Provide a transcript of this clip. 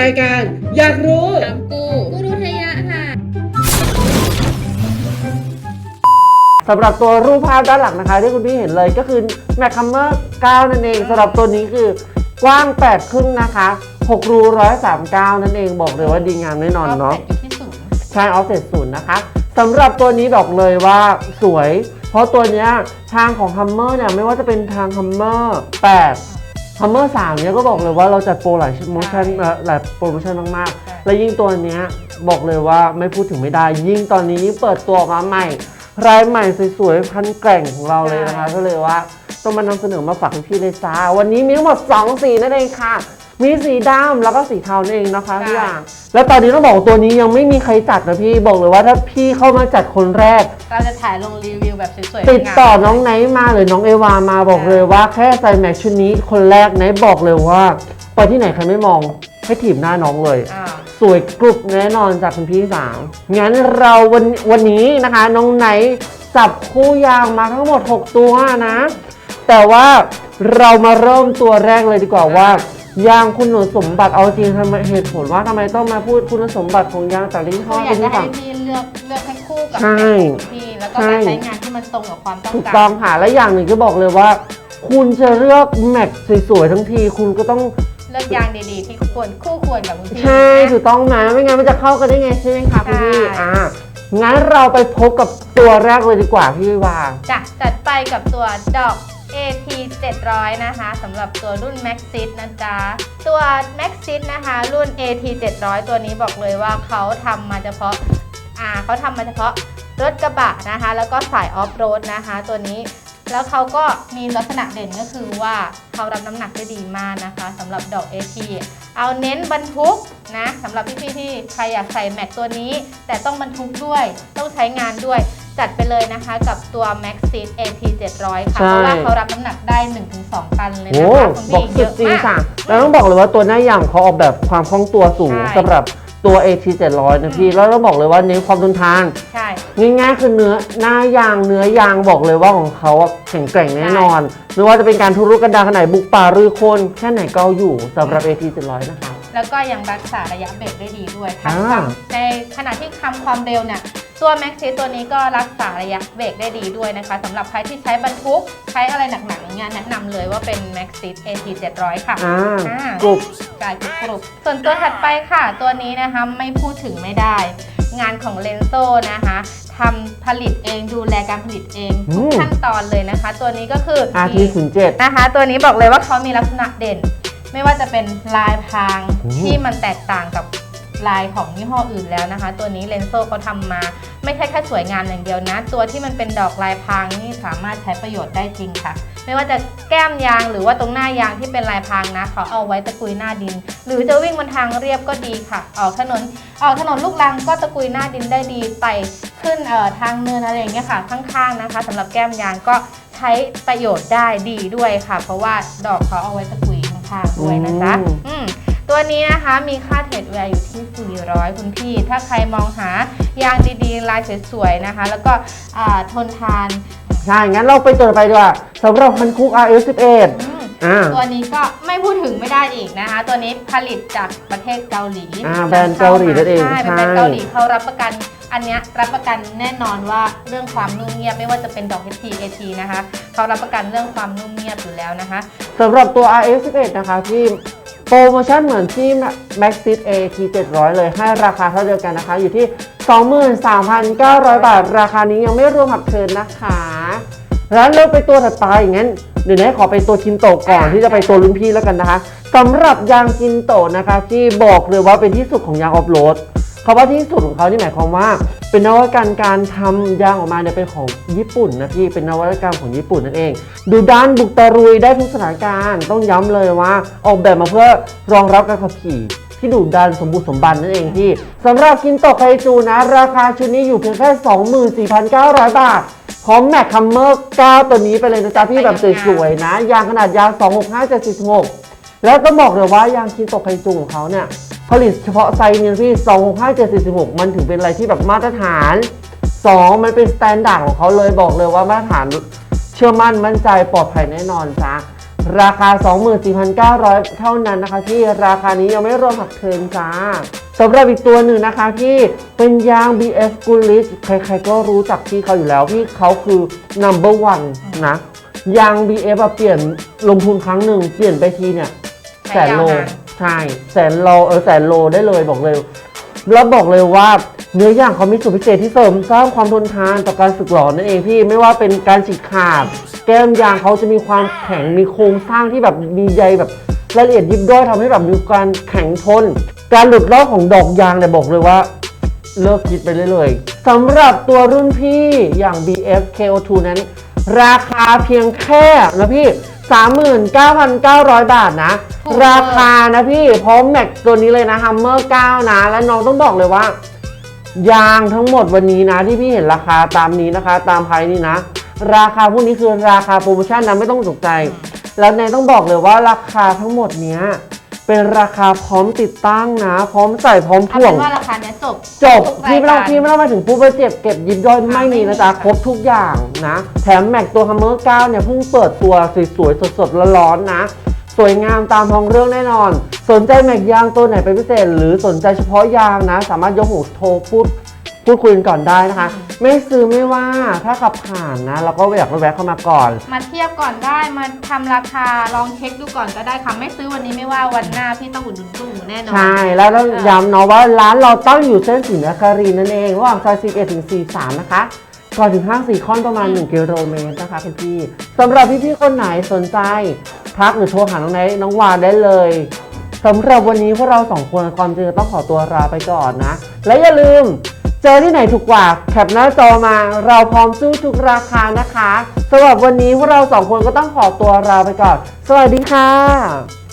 รายการ อยากรู้ถามกูกูรูทยะค่ะ สำหรับตัวรูปภาพด้านหลังนะคะ ที่คุณพี่เห็นเลยก็คือ m a c คัมเมอร์9นั่นเองสำหรับตัวนี้คือกว้าง 8 ครึ่งนะคะ6รู139 นั่นเองบอกเลยว่าดีงามแน่นอนเนาะอยู่ที่ศูนย์ใช่ออฟเซตศูนย์นะคะสำหรับตัวนี้บอกเลยว่าสวย เพราะตัวเนี้ยทางของ Hummer เนี่ยไม่ว่าจะเป็นทาง Hummer 8 Hummer 3เนี่ยก็บอกเลยว่าเราจัดโปรหลายโมชั่นหลายโปรโมชั่นมากๆ และยิ่งตัวเนี้ยบอกเลยว่าไม่พูดถึงไม่ได้ ยิ่งตอนนี้ยิ่งเปิดตัวออกมาใหม่ รายใหม่สวยๆพันแกร่งของเราเลยนะคะ ก็เลยว่าต้องมานำเสนอมาฝากพี่ๆเลยจ้าวันนี้มีทั้งหมด2สีนั่นเองค่ะ มีสีดำแล้วก็สีเทานั่นเองนะคะพี่อย่าง แล้วตอนนี้ต้องบอกว่าตัวนี้ยังไม่มีใครจัดนะพี่บอกเลยว่าถ้าพี่เข้ามาจัดคนแรก เราจะถ่ายลงรีวิวแบบสวยๆติดต่องามน้องไนท์มาหรือน้องเอวามาบอกเลยว่าแค่ใส่แม็กชุดนี้คนแรกไนท์บอกเลยว่าไปที่ไหนใครไม่มองให้ถีบหน้าน้องเลย อ่าสวยกรุบแน่นอนจากคุณพี่สาว งั้นเราวันวันนี้นะคะ น้องไนท์จับคู่ยางมาทั้งหมด 6 ตัวนะ แต่ว่าเรามาเริ่มตัวแรกเลยดีกว่าว่า ยางคุณสมบัติเอาจริงทำไมเหตุผลว่าทำไมต้องมาพูดคุณสมบัติของยางแต่ละยี่ห้ก็ออยากเป็นจะที่ให้ฝั่ง พี่เลือกเลือกให้คู่กับใช่แม็กของพี่แล้วก็การใช้งานที่มันตรงกับความต้องถูกการต้องค่ะและอย่างหนึ่งก็บอกเลยว่า คุณจะเลือกแม็กสวยๆทั้งที คุณก็ต้องเลือกยางดีๆ ที่ควรคู่ควรกับคุณพี่ใช่นะ ถูกต้องนะไม่งั้นมันจะเข้ากันได้ไงใช่ไหมคะคุณพี่ใช่ อ่างั้นเราไปพบกับตัวแรกเลยดีกว่าพี่วางจะจัดไปกับตัวดอก AT 700นะคะสำหรับตัวรุ่น Maxit นะจ๊ะ ตัว Maxit นะคะรุ่น AT 700 ตัวนี้บอกเลยว่าเขาทำมาเฉพาะอ่าเขาทำมาเฉพาะรถกระบะนะคะ แล้วก็สายออฟโรดนะคะ ตัวนี้แล้วเขาก็มีลักษณะเด่นก็คือว่าเขารับน้ำหนักได้ดีมากนะคะสำหรับดอก AT เอาเน้นบรรทุกนะสำหรับพี่ๆที่ใครอยากใส่แม็กตัวนี้ แต่ต้องบรรทุกด้วยต้องใช้งานด้วย จัดไปเลยนะคะกับตัว Max Seat AT 700ค่ะ ใช่ เพราะว่าเขารับน้ำหนักได้ 1-2 ตันเลยโอ้นะคะคุณบอกพี่เยสุดอะจริงมาก ค่ะ แล้วต้องบอกเลยว่าตัวหน้ายางเขาออกแบบความคล่องตัวสูงใช่ สำหรับตัว AT 700นะพี่ แล้วต้องบอกเลยว่าเน้นความทนทาน ใช่ ง่ายๆคือเนื้อหน้ายางเนื้อยางบอกเลยว่าของเขาอะแข็งแกร่งแน่นอน ไม่ว่าจะเป็นการทุรุกันดารขนาดบุกป่ารือโคนแค่ไหนก็เอาอยู่สำหรับ AT 700นะคะ แล้วก็ยังรักษาระยะเบรกได้ดีด้วยทั้งอ่าในขณะที่ทำความเร็วเนี่ยตัว Max Seat ตัวนี้ก็รักษาระยะเบรกได้ดีด้วยนะคะสำหรับใครที่ใช้บรรทุกใช้อะไรหนักๆอย่างเงี้ยแนะนำเลยว่าเป็น Max Seat AT 700ค่ะอ่าอ่ากรุบกายกรุบกรุบส่วนตัวถัดไปค่ะ ตัวนี้นะคะไม่พูดถึงไม่ได้ งานของเลนโซนะคะทำผลิตเองดูแลการผลิตเองทุกอืมขั้นตอนเลยนะคะ ตัวนี้ก็คือ RT 07 นะคะ ตัวนี้บอกเลยว่าเขามีลักษณะเด่น ไม่ว่าจะเป็นลายพรางอืม ที่มันแตกต่างกับลายของยี่ห้ออื่นแล้วนะคะ ตัวนี้เลนโซเขาทำมา ไม่ใช่แค่สวยงามอย่างเดียวนะ ตัวที่มันเป็นดอกลายพรางนี่สามารถใช้ประโยชน์ได้จริงค่ะ ไม่ว่าจะแก้มยางหรือว่าตรงหน้ายางที่เป็นลายพรางนะเขาเอาไว้ตะกุยหน้าดิน หรือจะวิ่งบนทางเรียบก็ดีค่ะ ออกถนนออกถนนลูกรังก็ตะกุยหน้าดินได้ดีไต่ขึ้นเอ่อทางเนินอะไรอย่างเงี้ยค่ะข้างๆนะคะสำหรับแก้มยางก็ใช้ประโยชน์ได้ดีด้วยค่ะ เพราะว่าดอกเขาเอาไว้ตะกุย ข้างๆด้วยนะจ๊ะอืมอืมตัวนี้นะคะมีค่าเทรดแวร์อยู่ที่ 400 คุณพี่ ถ้าใครมองหายางดีๆ ลายสวยๆ นะคะ แล้วก็อ่าทนทาน ใช่ งั้นเราไปตัวต่อไปดีกว่าสำหรับพันคุก RS11 อืมอ่าตัวนี้ก็ไม่พูดถึงไม่ได้อีกนะคะ ตัวนี้ผลิตจากประเทศเกาหลีอ่าแบรนด์เกาหลีนั่นเอง ใช่ เป็นใช่แบรนด์เกาหลีเขารับประกัน อันเนี้ยรับประกันแน่นอนว่าเรื่องความนุ่มเงียบไม่ว่าจะเป็นดอก HT AT นะคะเขารับประกันเรื่องความนุ่มเงียบอยู่แล้วนะคะ สำหรับตัว RS11 นะคะที่โปรโมชั่นเหมือนที่ Maxit AT 700 เลยให้ราคาเท่าเดียวกันนะคะ อยู่ที่ 23,900 บาท ราคานี้ยังไม่รวมหักเทินนะคะ แล้วเราไปตัวถัดไปงั้นเดี๋ยวนะขอไปตัวคินโตะก่อนอะที่จะไปตัวรุ่นพี่แล้วกันนะคะสำหรับยางคินโตะนะคะที่บอกเลยว่าเป็นที่สุดของยางออฟโรด คำว่าที่สุดของเขานี่หมายความว่า เป็นนวัตกรรมการทำยางออกมาเนี่ยเป็นของญี่ปุ่นนะพี่เป็นนวัตกรรมของญี่ปุ่นนั่นเอง ดูด้านบุกตะรุยได้ทุกสถานการณ์ต้องย้ำเลยว่า ออกแบบมาเพื่อรองรับการขับขี่ที่ดุดันสมบูรณ์สมบันนั่นเองพี่สำหรับกินโตะไคจูนะ ราคาชุดนี้อยู่เพียงแค่ 24,900 บาทพร้อมแม็กคัมเมอร์9ตัวนี้ไปเลยนะจ๊ะพี่แบบสวยๆนะ ยางขนาดยาง 265แล้วต้องบอกเลยว่ายางคินโตะไคจูของเขาเนี่ย ผลิตเฉพาะไซส์นี้พี่265มันถึงเป็นอะไรที่แบบมาตรฐาน 2 มันเป็นสแตนดาร์ดของเขาเลยบอกเลยว่ามาตรฐานเชื่อมั่นมั่นใจปลอดภัยแน่นอนจ้ะราคา 24,900 เท่านั้นนะคะที่ราคานี้ยังไม่รวมหักเทินจ้าสำหรับอีกตัวหนึ่งนะคะที่เป็นยาง BF g u l i s ใครๆก็รู้จักพี่เขาอยู่แล้ว พี่เขาคือ number one นะ ยาง BF อะเปลี่ยนลงทุนครั้งหนึ่ง เปลี่ยนไปทีเนี่ยแสนโล ใช่แสนโลเออแสนโลได้เลยบอกเลย แล้วบอกเลยว่าเนื้อย่างเขามีสูตรพิเศษที่เสริมสร้างความทนทานต่อการสึกหรอนั่นเองพี่ไม่ว่าเป็นการฉีกขาด แก้มยางเขาจะมีความแข็งมีโครงสร้างที่แบบมีใยแบบรายละเอียดยิบย่อยทำให้แบบมีการแข็งทน การหลุดลอกของดอกยางเนี่ยบอกเลยว่า เลิกคิดไปเลยเลยสำหรับตัวรุ่นพี่อย่าง BF KO2 นั้น ราคาเพียงแค่นะพี่ 39,900 บาทนะ ถูกราคานะพี่พร้อมแม็กตัวนี้เลยนะ Hammer 9นะ และน้องต้องบอกเลยว่า ยางทั้งหมดวันนี้นะ ที่พี่เห็นราคาตามนี้นะคะ ตามไพนี้นะ ราคาพวกนี้คือราคาโปรโมชั่นนะไม่ต้องตกใจ แล้วเนยต้องบอกเลยว่าราคาทั้งหมดเนี้ย เป็นราคาพร้อมติดตั้งนะ พร้อมใส่พร้อมเอาถ่วเป็ง นว่าราคาเนี้ยจบจบทุกพี่ไม่ต้องรายการพี่ไม่ต้องมาถึงปุ๊บไปเจ็บเก็บยิบย่อยไม่มีนะจ๊ะไม่มีครบทุกอย่างนะ แถมแม็กตัว Hammer 9เนี่ยเพิ่งเปิดตัวสวยๆสดๆร้อนๆนะ สวยงามตามท้องเรื่องแน่นอน สนใจแม็กยางตัวไหนเป็นพิเศษ หรือสนใจเฉพาะยางนะ สามารถยกหูโทรพูด พูดคุยกันก่อนได้นะคะ ไม่ซื้อไม่ว่าถ้าขับผ่านนะเราก็อยากไปแวะเข้ามาก่อน มาเทียบก่อนได้มาทำราคาลองเช็คดูก่อนก็ได้ค่ะไม่ซื้อวันนี้ไม่ว่าวันหน้าพี่ต้องอุดหนุนตู้หมูแน่นอน ใช่ แล้วต้องเออย้ำเนาะว่าร้านเราตั้งอยู่เส้นศรีนครินทร์นั่นเองระหว่างซอย11ถึง43 นะคะ ก่อนถึงห้างสีคอนประมาณ 1 กิโลเมตรนะคะคุณพี่สำหรับพี่ๆคนไหนสนใจทักหรือโทรหาน้องไนท์น้องวาได้เลยสำหรับวันนี้พวกเราสองคนความจริงต้องขอตัวลาไปก่อนนะ และอย่าลืม เจอที่ไหนถูกกว่าแคปหน้าจอมา เราพร้อมสู้ทุกราคานะคะสำหรับวันนี้พวกเราสองคนก็ต้องขอตัวลาไปก่อน สวัสดีค่ะ